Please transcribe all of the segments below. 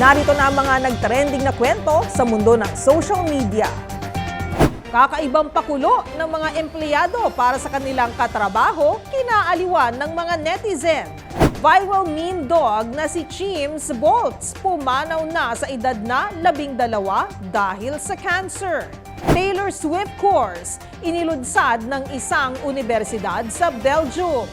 Narito na ang mga nagtrending na kwento sa mundo ng social media. Kakaibang pakulo ng mga empleyado para sa kanilang katrabaho, kinaaliwan ng mga netizen. Viral meme dog na si Chims Bolts pumanaw na sa edad na labing dalawa dahil sa cancer. Taylor Swift course, inilunsad ng isang universidad sa Belgium.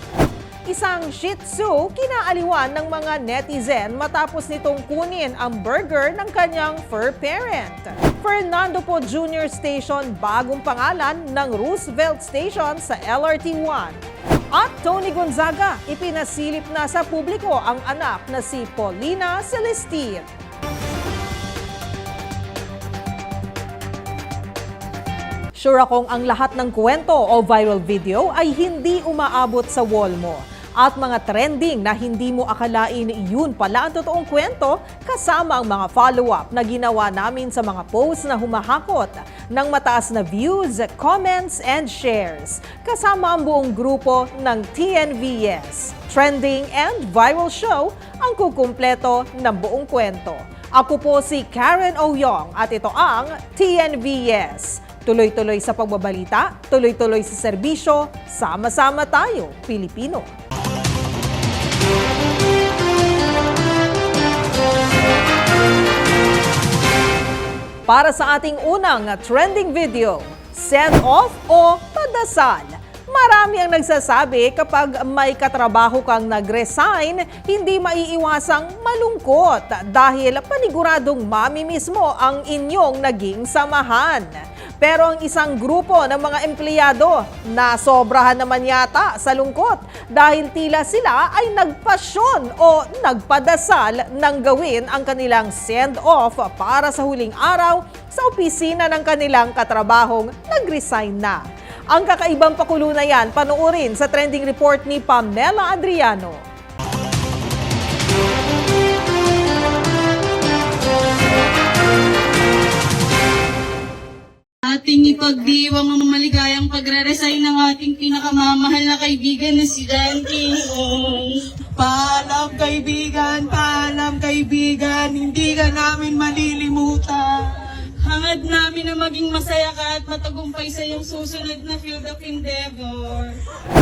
Isang Shih Tzu kinaaliwan ng mga netizen matapos nitong kunin ang burger ng kanyang fur parent. Fernando Po Jr. Station bagong pangalan ng Roosevelt Station sa LRT-1. At Tony Gonzaga, ipinasilip na sa publiko ang anak na si Paulina Celestine. Sure akong ang lahat ng kwento o viral video ay hindi umaabot sa wall mo. At mga trending na hindi mo akalain yun pala ang totoong kwento kasama ang mga follow-up na ginawa namin sa mga posts na humahakot ng mataas na views, comments, and shares. Kasama ang buong grupo ng TNVS. Trending and Viral Show ang kukumpleto ng buong kwento. Ako po si Karen Oyong at ito ang TNVS. Tuloy-tuloy sa pagbabalita, tuloy-tuloy sa serbisyo, sama-sama tayo, Pilipino. Para sa ating unang trending video, send off o padasal. Marami ang nagsasabi kapag may katrabaho kang nag-resign, hindi maiiwasang malungkot dahil paniguradong mami mismo ang inyong naging samahan. Pero ang isang grupo ng mga empleyado na sobrahan naman yata sa lungkot dahil tila sila ay nagpasyon o nagpadasal ng gawin ang kanilang send-off para sa huling araw sa opisina ng kanilang katrabahong nag-resign na. Ang kakaibang pakulo na yan, panoorin sa trending report ni Pamela Adriano. Ating ipagdiwang ang maligayang pagre-resign ng ating pinakamamahal na kaibigan na si John King. Paalam kaibigan, paalam kaibigan, hindi ka namin malilimutan. Hangad namin na maging masaya ka at matagumpay sa iyong susunod na field of endeavor.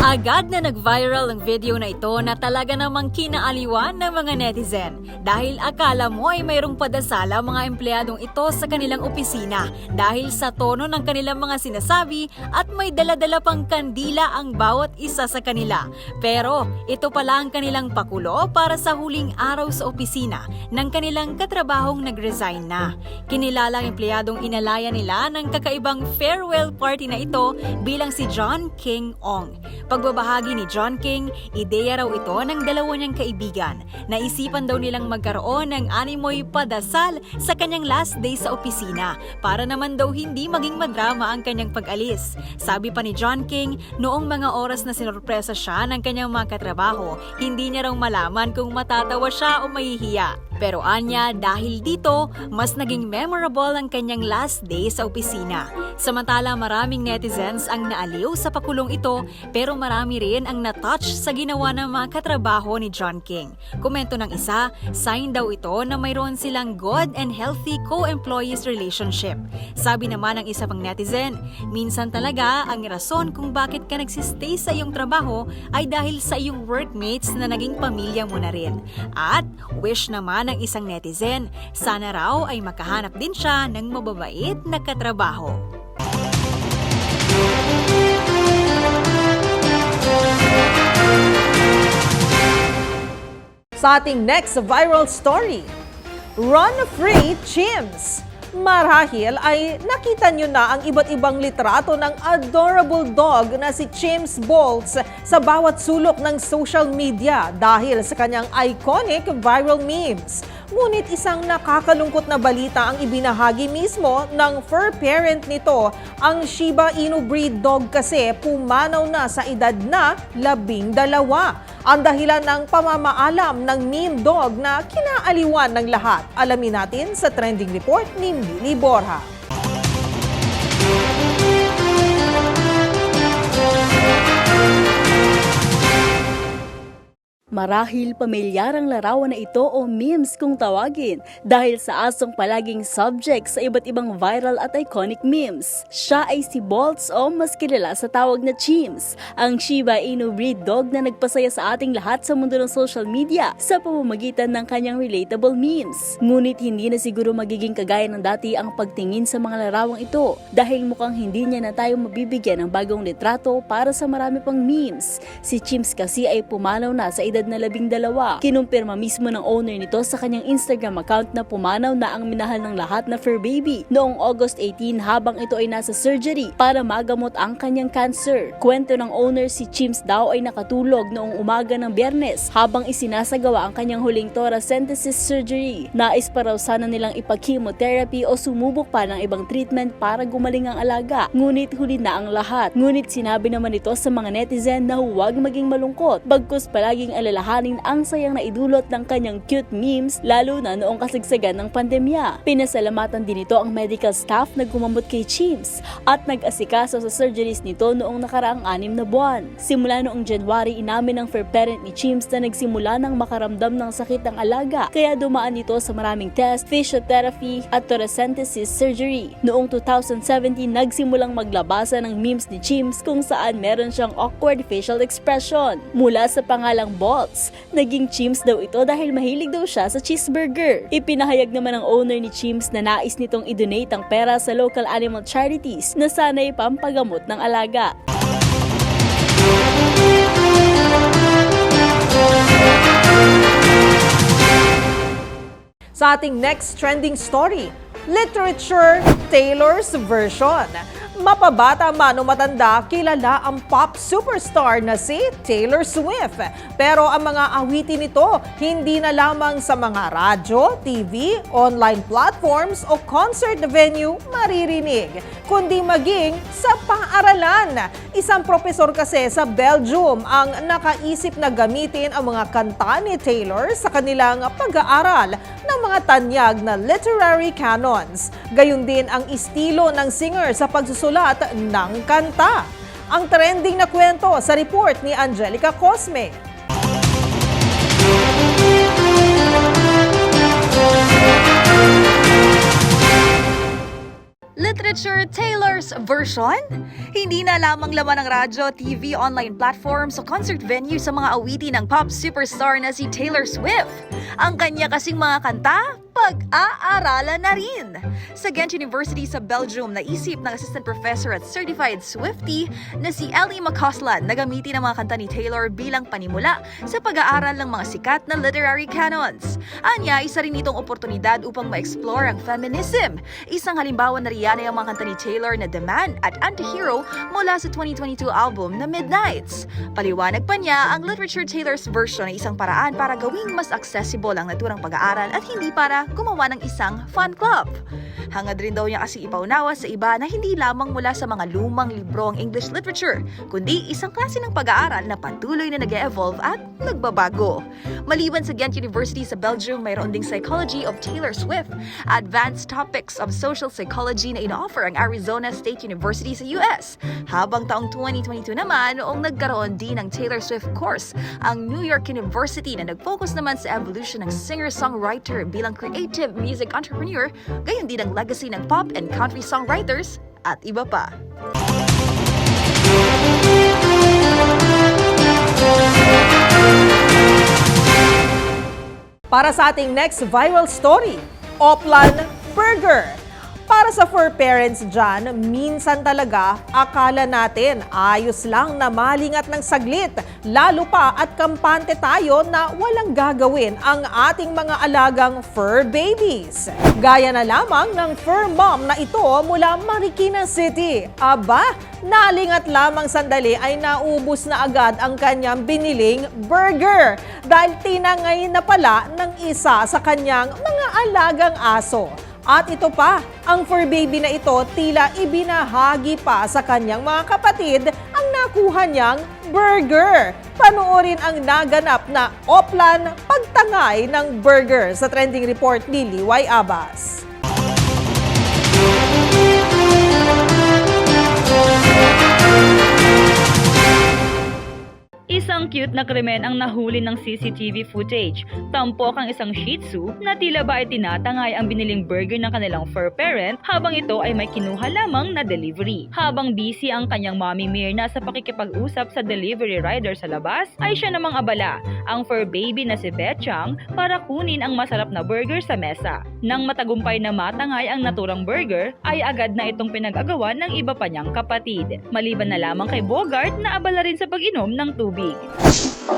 Agad na nag-viral ang video na ito na talaga namang kinaaliwan ng mga netizen dahil akala mo ay mayroong padasala mga empleyadong ito sa kanilang opisina dahil sa tono ng kanilang mga sinasabi at may daladala pang kandila ang bawat isa sa kanila. Pero ito pala ang kanilang pakulo para sa huling araw sa opisina ng kanilang katrabahong nag-resign na. Kinilala ang empleyadong inalaya nila ng kakaibang farewell party na ito bilang si John King Ong. Pagbabahagi ni John King, ideya raw ito ng dalawa niyang kaibigan. Naisipan daw nilang magkaroon ng animoy padasal sa kanyang last day sa opisina para naman daw hindi maging madrama ang kanyang pag-alis. Sabi pa ni John King, noong mga oras na sinurpresa siya ng kanyang mga katrabaho, hindi niya raw malaman kung matatawa siya o mahihiya. Pero anya, dahil dito, mas naging memorable ang kanyang last day sa opisina. Samantala, maraming netizens ang naaliw sa pakulong ito, pero marami rin ang natouch sa ginawa ng mga katrabaho ni John King. Komento ng isa, sign daw ito na mayroon silang good and healthy co-employees relationship. Sabi naman ng isa pang netizen, minsan talaga ang rason kung bakit ka nagsistay sa iyong trabaho ay dahil sa iyong workmates na naging pamilya mo na rin. At wish naman ng isang netizen, sana raw ay makahanap din siya ng mababait na katrabaho. Sa ating next viral story, Run Free Chims. Marahil ay nakita nyo na ang iba't ibang litrato ng adorable dog na si Chims Bolts sa bawat sulok ng social media dahil sa kanyang iconic viral memes. Ngunit isang nakakalungkot na balita ang ibinahagi mismo ng fur parent nito. Ang Shiba Inu breed dog kasi pumanaw na sa edad na labing dalawa. Ang dahilan ng pamamaalam ng meme dog na kinaaliwan ng lahat. Alamin natin sa trending report ni Mili Borja. Marahil pamilyarang larawan na ito o memes kung tawagin dahil sa asong palaging subject sa iba't ibang viral at iconic memes. Siya ay si Bolts o mas kilala sa tawag na Chims, ang Shiba Inu breed dog na nagpasaya sa ating lahat sa mundo ng social media sa pamamagitan ng kanyang relatable memes. Ngunit hindi na siguro magiging kagaya ng dati ang pagtingin sa mga larawang ito dahil mukhang hindi niya na tayo mabibigyan ng bagong litrato para sa marami pang memes. Si Chims kasi ay pumanaw na sa edad na labing dalawa. Kinumpirma mismo ng owner nito sa kanyang Instagram account na pumanaw na ang minahal ng lahat na fur baby noong August 18 habang ito ay nasa surgery para magamot ang kanyang cancer. Kwento ng owner si Chims daw ay nakatulog noong umaga ng biyernes habang isinasagawa ang kanyang huling thoracentesis surgery. Nais pa raw sana nilang ipag-chemotherapy o sumubok pa ng ibang treatment para gumaling ang alaga. Ngunit huli na ang lahat. Ngunit sinabi naman ito sa mga netizen na huwag maging malungkot. Bagkus palaging alalahanin ang sayang na idulot ng kanyang cute memes lalo na noong kasigsagan ng pandemya. Pinasalamatan din ito ang medical staff na gumamot kay Chims at nag-asikaso sa surgeries nito noong nakaraang anim na buwan. Simula noong January, inamin ng fur parent ni Chims na nagsimula ng makaramdam ng sakit ang alaga kaya dumaan ito sa maraming test, physiotherapy at thoracentesis surgery. Noong 2017, nagsimulang maglabasa ng memes ni Chims kung saan meron siyang awkward facial expression. Mula sa pangalang Bolts, naging Chims daw ito dahil mahilig daw siya sa cheeseburger. Ipinahayag naman ng owner ni Chims na nais nitong i-donate ang pera sa local animal charities na sana'y pampagamot ng alaga. Sa ating next trending story, Literature Taylor's Version. Mapabata man o matanda, kilala ang pop superstar na si Taylor Swift. Pero ang mga awitin nito, hindi na lamang sa mga radyo, TV, online platforms o concert venue maririnig, kundi maging sa paaralan. Isang profesor kasi sa Belgium ang nakaisip na gamitin ang mga kanta ni Taylor sa kanilang pag-aaral ng mga tanyag na literary canons. Gayun din ang estilo ng singer sa pagsusulat ng kanta. Ang trending na kwento sa report ni Angelica Cosme. Literature Taylor's version? Hindi na lamang laman ng radyo, TV, online platforms o concert venue sa mga awitin ng pop superstar na si Taylor Swift. Ang kanya kasing mga kanta, pag-aaralan na rin. Sa Ghent University sa Belgium, naisip ng assistant professor at certified Swiftie na si Ellie McCausland na gamitin ang mga kanta ni Taylor bilang panimula sa pag-aaral ng mga sikat na literary canons. Anya, isa rin itong oportunidad upang ma-explore ang feminism. Isang halimbawa na riyan ay ang mga kanta ni Taylor na The Man at Antihero mula sa 2022 album na Midnights. Paliwanag pa niya, ang Literature Taylor's version ay isang paraan para gawing mas accessible ang naturang pag-aaral at hindi para gumawa ng isang fun club. Hangad rin daw niya kasi ipaunawa sa iba na hindi lamang mula sa mga lumang libro ang English literature, kundi isang klase ng pag-aaral na patuloy na nag evolve at nagbabago. Maliban sa Ghent University sa Belgium, mayroon ding Psychology of Taylor Swift, Advanced Topics of Social Psychology na ina-offer ang Arizona State University sa US. Habang taong 2022 naman, noong nagkaroon din ng Taylor Swift course, ang New York University na nag-focus naman sa evolution ng singer-songwriter bilang creative music entrepreneur, gayon din ang legacy ng pop and country songwriters at iba pa. Para sa ating next viral story, Oplan Burger. Para sa fur parents dyan, minsan talaga akala natin ayos lang na malingat ng saglit, lalo pa at kampante tayo na walang gagawin ang ating mga alagang fur babies. Gaya na lamang ng fur mom na ito mula Marikina City. Aba, nalingat lamang sandali ay naubos na agad ang kanyang biniling burger dahil tinangay na pala ng isa sa kanyang mga alagang aso. At ito pa, ang fur baby na ito tila ibinahagi pa sa kanyang mga kapatid ang nakuha niyang burger. Panoorin ang naganap na Oplan pagtangay ng burger sa trending report ni Liway Abbas. Isang cute na krimen ang nahuli ng CCTV footage. Tampok ang isang Shih Tzu na tila ba ay tinatangay ang biniling burger ng kanilang fur parent habang ito ay may kinuha lamang na delivery. Habang busy ang kanyang mommy Mirna sa pakikipag-usap sa delivery rider sa labas, ay siya namang abala, ang fur baby na si Betchang para kunin ang masarap na burger sa mesa. Nang matagumpay na matangay ang naturang burger, ay agad na itong pinag-agawan ng iba pa niyang kapatid. Maliban na lamang kay Bogart na abala rin sa pag-inom ng tubig. Sa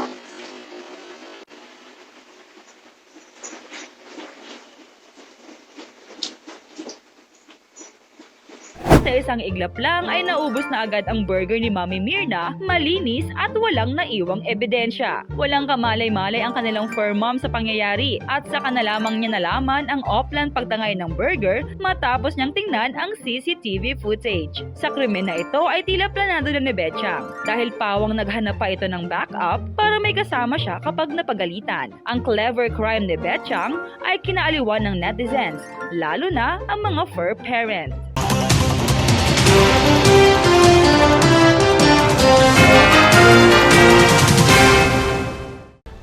isang iglap lang ay naubos na agad ang burger ni Mami Mirna, malinis at walang naiwang ebidensya. Walang kamalay-malay ang kanilang fur mom sa pangyayari at saka na lamang niya nalaman ang offline pagtangay ng burger matapos niyang tingnan ang CCTV footage. Sa krimen na ito ay tila planado na ni Betchang dahil pawang naghanap pa ito ng backup para may kasama siya kapag napagalitan. Ang clever crime ni Betchang ay kinaaliwan ng netizens, lalo na ang mga fur parents.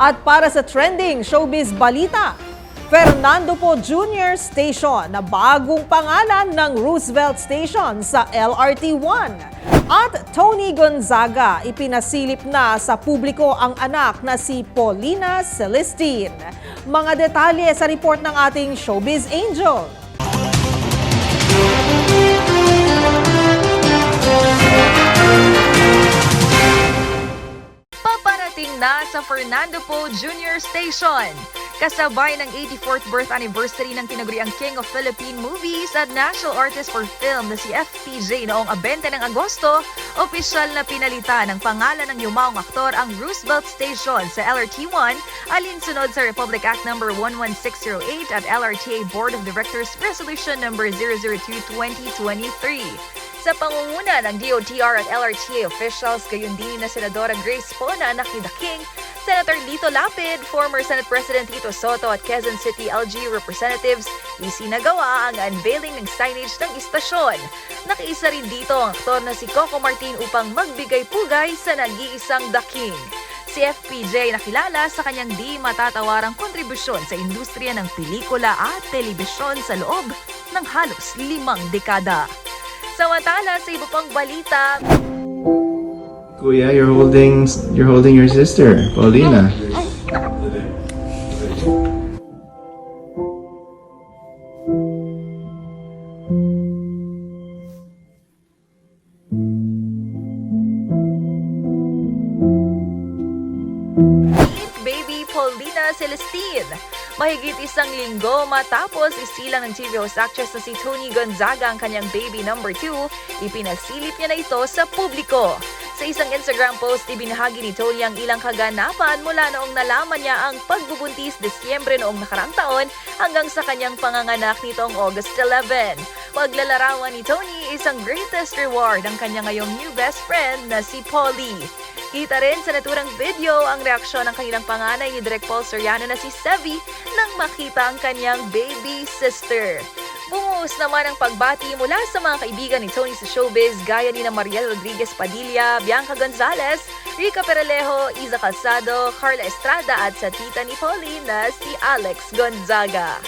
At para sa trending showbiz balita, Fernando Po Jr. Station na bagong pangalan ng Roosevelt Station sa LRT1. At Tony Gonzaga, ipinasilip na sa publiko ang anak na si Paulina Celestine. Mga detalye sa report ng ating Showbiz Angel. Na sa Fernando Po Jr. Station. Kasabay ng 84th birth anniversary ng tinaguriang King of Philippine Movies at National Artist for Film na si FPJ noong 20 ng Agosto, opisyal na pinalitan ng pangalan ng yumaong aktor ang Roosevelt Station sa LRT1 alinsunod sa Republic Act No. 11608 at LRTA Board of Directors Resolution No. 002-2023. Sa pangunguna ng DOTR at LRTA officials, gayon din na Senadora Grace Po na anak ni The King, Senator Lito Lapid, former Senate President Tito Soto at Quezon City LG representatives, isinagawa ang unveiling ng signage ng istasyon. Nakiisa rin dito ang aktor na si Coco Martin upang magbigay pugay sa nag-iisang The King. Si FPJ nakilala sa kanyang di matatawarang kontribusyon sa industriya ng pelikula at telebisyon sa loob ng halos limang dekada. Samantala sa iba pang balita, Kuya, you're holding you're holding your sister, Paulina. Mahigit isang linggo matapos isilang ng TV host actress na si Tony Gonzaga ang kanyang baby number 2, ipinasilip niya na ito sa publiko. Sa isang Instagram post, ibinahagi ni Tony ang ilang kaganapan mula noong nalaman niya ang pagbubuntis Disyembre noong nakarang taon hanggang sa kanyang panganganak nitong August 11. Paglalarawan ni Tony, isang greatest reward ang kanya ngayong new best friend na si Polly. Kita rin sa naturang video ang reaksyon ng kanilang panganay ni Direk Paul Soriano na si Sevi nang makita ang kanyang baby sister. Bumuhos naman ang pagbati mula sa mga kaibigan ni Tony sa showbiz gaya ni na Mariel Rodriguez Padilla, Bianca Gonzalez, Rica Peralejo, Iza Calzado, Carla Estrada at sa tita ni Pauline na si Alex Gonzaga.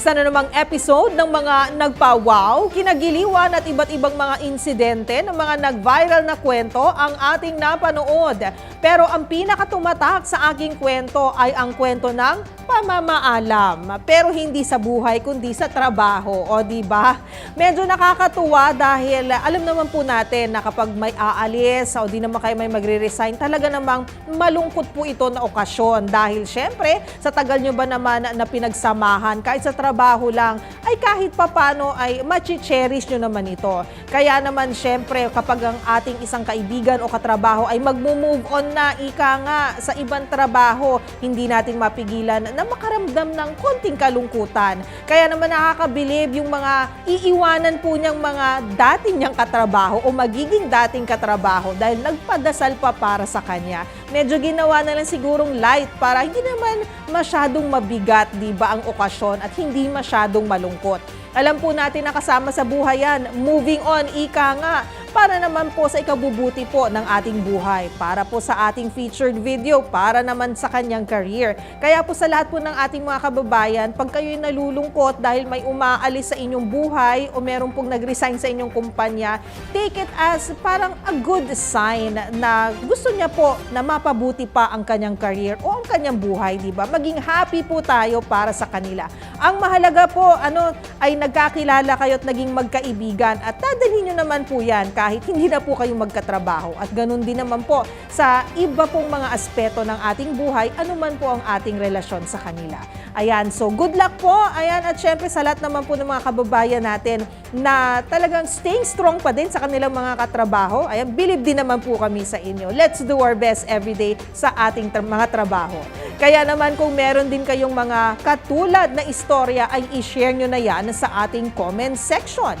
Isa na namang episode ng mga nagpa-wow, kinagiliwan at iba't ibang mga insidente ng mga nag-viral na kwento ang ating napanood. Pero ang pinakatumatak sa aking kwento ay ang kwento ng pamamaalam. Pero hindi sa buhay kundi sa trabaho, o di ba? Medyo nakakatuwa dahil alam naman po natin na kapag may aalis o di naman kayo may magre-resign, talaga namang malungkot po ito na okasyon dahil syempre sa tagal nyo ba naman na pinagsamahan kahit sa trabaho lang ay kahit papano ay machi-cherish nyo naman ito. Kaya naman syempre kapag ang ating isang kaibigan o katrabaho ay magmo-move on na ika nga sa ibang trabaho, hindi natin mapigilan na makaramdam ng konting kalungkutan. Kaya naman nakakabilib yung mga iiwanan po niyang mga dating niyang katrabaho o magiging dating katrabaho dahil nagpadasal pa para sa kanya. medyo ginawa na lang sigurong light para hindi naman masyadong mabigat, di ba, ang okasyon at hindi masyadong malungkot. Alam po natin na kasama sa buhay yan. Moving on, ika nga, para naman po sa ikabubuti po ng ating buhay. Para po sa ating featured video, para naman sa kanyang career. Kaya po sa lahat po ng ating mga kababayan, pag kayo'y nalulungkot dahil may umaalis sa inyong buhay o meron pong nag-resign sa inyong kumpanya, take it as parang a good sign na gusto niya po na mapabuti pa ang kanyang career o ang kanyang buhay, di ba? Maging happy po tayo para sa kanila. Ang mahalaga po, ano, ay nagkakilala kayo at naging magkaibigan at dadalhin nyo naman po yan kahit hindi na po kayo magkatrabaho. At ganun din naman po sa iba pong mga aspeto ng ating buhay, anuman po ang ating relasyon sa kanila. Ayan, so good luck po. Ayan, at syempre sa lahat naman po ng mga kababayan natin na talagang staying strong pa din sa kanilang mga katrabaho. Ayan, believe din naman po kami sa inyo. Let's do our best every day sa ating tra- mga trabaho. Kaya naman kung meron din kayong mga katulad na istorya ay i-share nyo na yan sa ating comment section.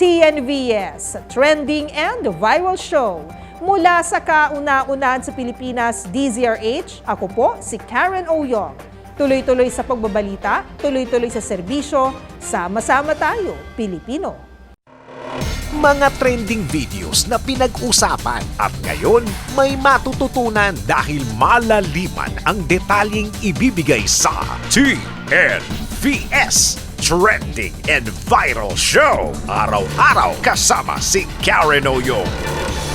TNVS, Trending and Viral Show. Mula sa kauna-unahan sa Pilipinas, DZRH, ako po si Karen Oyong. Tuloy-tuloy sa pagbabalita, tuloy-tuloy sa serbisyo, sama-sama tayo, Pilipino. mga trending videos na pinag-usapan at ngayon may matututunan dahil malaliman ang detalyeng ibibigay sa TNVS Trending and Viral Show. Araw-araw kasama si Karen Oyong.